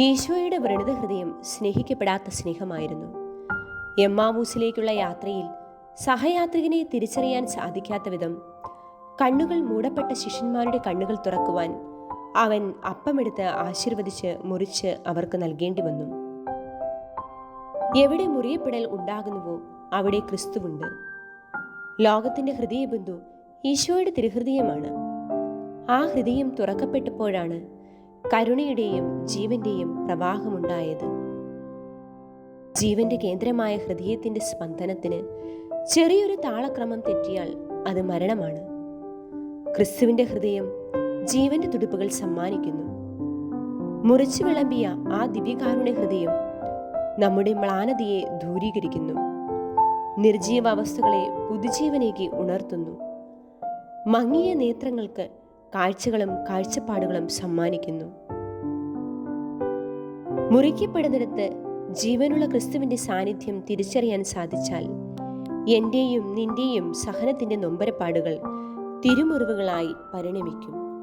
ഈശോയുടെ വ്രണിത ഹൃദയം സ്നേഹിക്കപ്പെടാത്ത സ്നേഹമായിരുന്നു. എമ്മാവൂസിലേക്കുള്ള യാത്രയിൽ സഹയാത്രികനെ തിരിച്ചറിയാൻ സാധിക്കാത്ത വിധം കണ്ണുകൾ മൂടപ്പെട്ട ശിഷ്യന്മാരുടെ കണ്ണുകൾ തുറക്കുവാൻ അവൻ അപ്പമെടുത്ത് ആശീർവദിച്ച് മുറിച്ച് അവർക്ക് നൽകേണ്ടി വന്നു. എവിടെ മുറിയപ്പെടൽ ഉണ്ടാകുന്നുവോ അവിടെ ക്രിസ്തുവുണ്ട്. ലോകത്തിന്റെ ഹൃദയബിന്ദു ഈശോയുടെ തിരുഹൃദയമാണ്. ആ ഹൃദയം തുറക്കപ്പെട്ടപ്പോഴാണ് കരുണയുടെയും ജീവന്റെയും പ്രവാഹമുണ്ടായത്. ജീവന്റെ കേന്ദ്രമായ ഹൃദയത്തിന്റെ സ്പന്ദനത്തിന് ചെറിയൊരു താളക്രമം തെറ്റിയാൽ അത് മരണമാണ്. ക്രിസ്തുവിന്റെ ഹൃദയം ജീവന്റെ തുടിപ്പുകൾ സമ്മാനിക്കുന്നു. മുറിച്ചു വിളമ്പിയ ആ ദിവ്യകാരുണ്യ ഹൃദയം നമ്മുടെ മ്ലാനതയെ ദൂരീകരിക്കുന്നു. നിർജീവ അവസ്ഥകളെ പുതുജീവനേക്ക് ഉണർത്തുന്നു. മങ്ങിയ നേത്രങ്ങൾക്ക് കാഴ്ചകളും കാഴ്ചപ്പാടുകളും സമ്മാനിക്കുന്നു. മുറിക്കപ്പെടുന്നിടത്ത് ജീവനുള്ള ക്രിസ്തുവിന്റെ സാന്നിധ്യം തിരിച്ചറിയാൻ സാധിച്ചാൽ എന്റെയും നിന്റെയും സഹനത്തിന്റെ നൊമ്പരപ്പാടുകൾ തിരുമുറിവുകളായി പരിണമിക്കും.